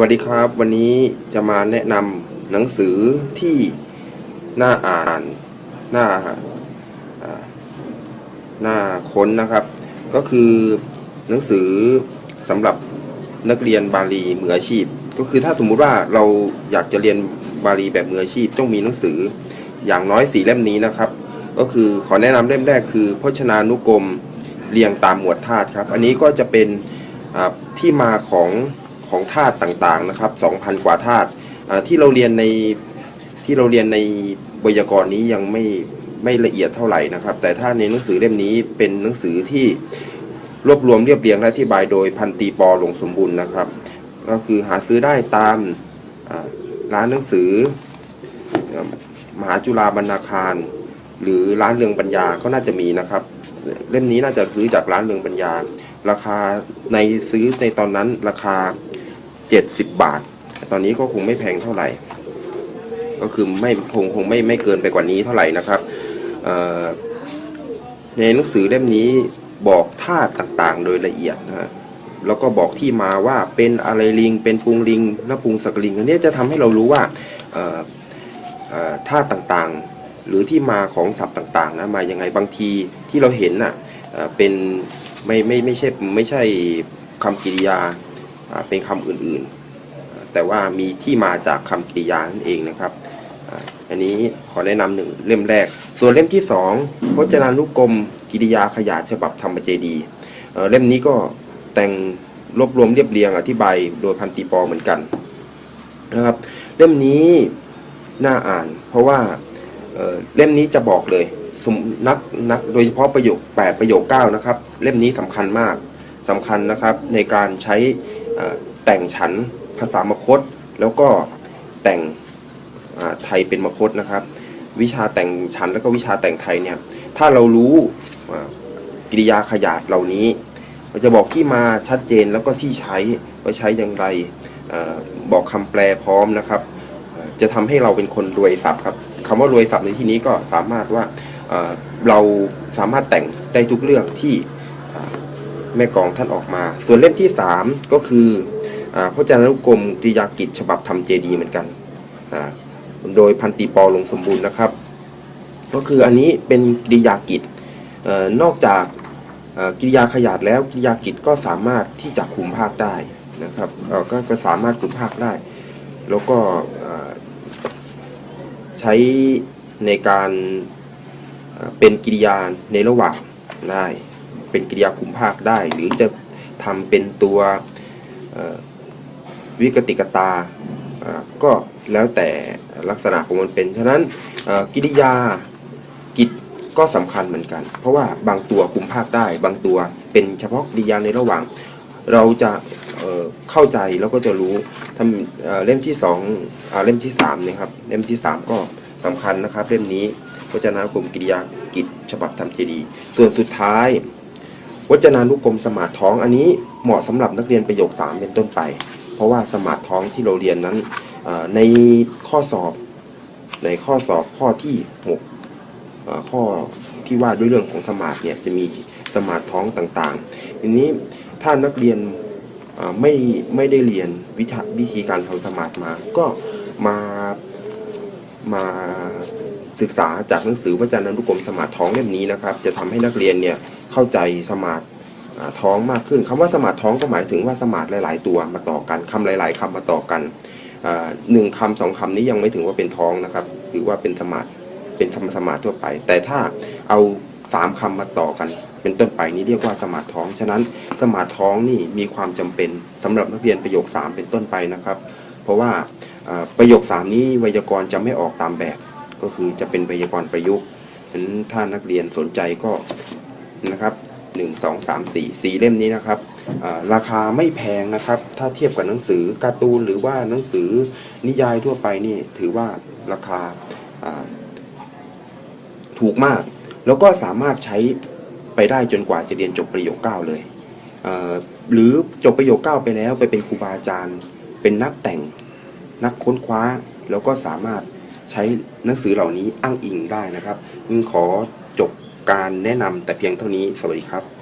วัสดีครับ วันนี้จะมาแนะนำหนังสือที่น่าอ่านน่าน่าค้นนะครับ ก็คือหนังสือสำหรับนักเรียนบาลีมืออาชีพ ก็คือถ้าสมมติว่าเราอยากจะเรียนบาลีแบบมืออาชีพ ต้องมีหนังสืออย่างน้อยสี่เล่มนี้นะครับ ก็คือขอแนะนำเล่มแรกคือพจนานุกรมเรียงตามหมวดธาตุครับ อันนี้ก็จะเป็นที่มาของ ของธาตุต่างๆนะครับ 2,000 กว่าธาตุที่เราเรียนในที่เราเรียนในไวยากรณ์นี้ยังไม่ไม่ละเอียดเท่าไหร่นะครับ แต่ถ้าในหนังสือเล่มนี้เป็นหนังสือที่รวบรวมเรียบเรียงและอธิบายโดยพันตีปอหลงสมบูรณ์นะครับ ก็คือหาซื้อได้ตามร้านหนังสือเอ่อมหาจุฬาบรรณาคาร หรือร้านเรืองปัญญาก็น่าจะมีนะครับ เล่มนี้น่าจะซื้อจากร้านเรืองปัญญา ราคาในซื้อในตอนนั้นราคา 70 บาท ตอนนี้ก็คงไม่แพงเท่าไหร่ ก็คือไม่คงคงไม่ไม่เกินไปกว่านี้เท่าไหร่นะครับในหนังสือเล่มนี้บอกธาตุต่างๆ โดยละเอียดนะฮะแล้วก็บอกที่มาว่าเป็นอะไรลิง เป็นปุงลิงและปุงสักลิงอันนี้จะทำให้เรารู้ว่าเอ่อเอ่อธาตุต่างๆ หรือที่มาของศัพท์ต่างๆนะมายังไงบางทีที่เราเห็นน่ะเป็นไม่ไม่ไม่ใช่ไม่ใช่คำกริยา เป็นคำอื่นๆ แต่ว่ามีที่มาจากคำกริยานั่นเองนะครับ อันนี้ขอแนะนำหนึ่งเล่มแรก ส่วนเล่มที่สองพจนานุกรมกิริยาขยายฉบับธรรมเจดี เล่มนี้ก็แต่งรวบรวมเรียบเรียงอธิบายโดยพันตีปอเหมือนกันนะครับ เล่มนี้น่าอ่าน เพราะว่าเเล่มนี้จะบอกเลยสมนักนักโดยเฉพาะประโยค 8 ประโยค 9 นะครับ เล่มนี้สำคัญมากสำคัญนะครับในการใช้ แต่งฉันภาษามคต แล้วก็แต่งไทยเป็นมคตนะครับ วิชาแต่งฉันแล้วก็วิชาแต่งไทยเนี่ยถ้าเรารู้กิริยาขยาดเหล่านี้เราจะบอกที่มาชัดเจนแล้วก็ที่ใช้ว่าใช้อย่างไรอบอกคำแปลพร้อมนะครับ จะทำให้เราเป็นคนรวยทรัพย์ครับคำว่ารวยทรัพย์ในที่นี้ก็สามารถว่าเราสามารถแต่งได้ทุกเรื่องที่ แม่กองท่านออกมา ส่วนเล่มที่ 3 ก็คืออาพจนานุกรมกิริยากิจฉบับธรรมเจดีเหมือนกัน โดยพันตีปอลงสมบูรณ์นะครับ ก็คืออันนี้เป็นกิริยากิจออนอกจากกิริยาขยาดแล้วกิริยากิจก็สามารถที่จะคุมภาคได้นะครับก็ก็สามารถคุมภาคได้ แล้วก็ใช้ในการเอ่อเป็นกิริยาในระหว่างได้ เป็นกิริยาคุมภาคได้ หรือจะทำเป็นตัววิกติกตาก็แล้วแต่ลักษณะของมันเป็น ฉะนั้นกิริยากิจก็สำคัญเหมือนกัน เพราะว่าบางตัวคุมภาคได้ บางตัวเป็นเฉพาะกิริยาในระหว่าง เราจะเเข้าใจแล้วก็จะรู้ทำเเล่มที่สองอเล่มที่สามนะครับเล่มที่สามก็สำคัญนะครับ เล่มนี้พจนานุกรมกิริยากิจฉบับธรรมเจดีย์ส่วนสุดท้าย จนานุกรมสมาท้องอันนี้เหมาะสำหรับนักเรียนประโยค 3 เป็นต้นไป เพราะว่าสมาท้องที่เราเรียนนั้นในข้อสอบในข้อสอบข้อที่6ข้อที่ว่าด้วยเรื่องของสมาร์เนี่ยจะมีสมาท้องต่างๆทีนี้ถ้านักเรียนไม่ไม่ได้เรียนวิธีวิธีการทำสมาร์มา ก็มามาศึกษาจากหนังสือวจนานุกรมสมาทท้องเล่มนี้นะครับ จะทำให้นักเรียนเนี่ย เข้าใจสมาร์ทท้องมากขึ้นคำว่าสมาร์ทท้องก็หมายถึงว่าสมาร์ทหลาย ๆ ตัวมาต่อกันคำหลาย ๆคำมาต่อกันหนึ่งคำสองคำนี้ยังไม่ถึงว่าเป็นท้องนะครับหรือว่าเป็นสมาร์ทเป็นธรรมสมาร์ททั่วไป แต่ถ้าเอาสามคำมาต่อกัน เป็นต้นไปนี้เรียกว่าสมาร์ทท้อง ฉะนั้นสมาร์ทท้องนี่มีความจำเป็นสำหรับนักเรียนประโยค 3 เป็นต้นไปนะครับ เพราะว่าอ่าประโยค 3 นี้ไวยากรณ์จะไม่ออกตามแบบ ก็คือจะเป็นไวยากรณ์ประยุกต์ฉะนั้นถ้านักเรียนสนใจก็ นะครับ1 2 3 4สีเล่มนี้นะครับราคาไม่แพงนะครับ ถ้าเทียบกับหนังสือการ์ตูนหรือว่าหนังสือนิยายทั่วไปนี่ถือว่าราคาถูกมาก แล้วก็สามารถใช้ไปได้จนกว่าจะเรียนจบประโยค9เลยเอ่อหรือจบประโยค9ไปแล้วไปเป็นครูบาอาจารย์ เป็นนักแต่งนักค้นคว้า แล้วก็สามารถใช้หนังสือเหล่านี้อ้างอิงได้นะครับขอจบ การแนะนำแต่เพียงเท่านี้ สวัสดีครับ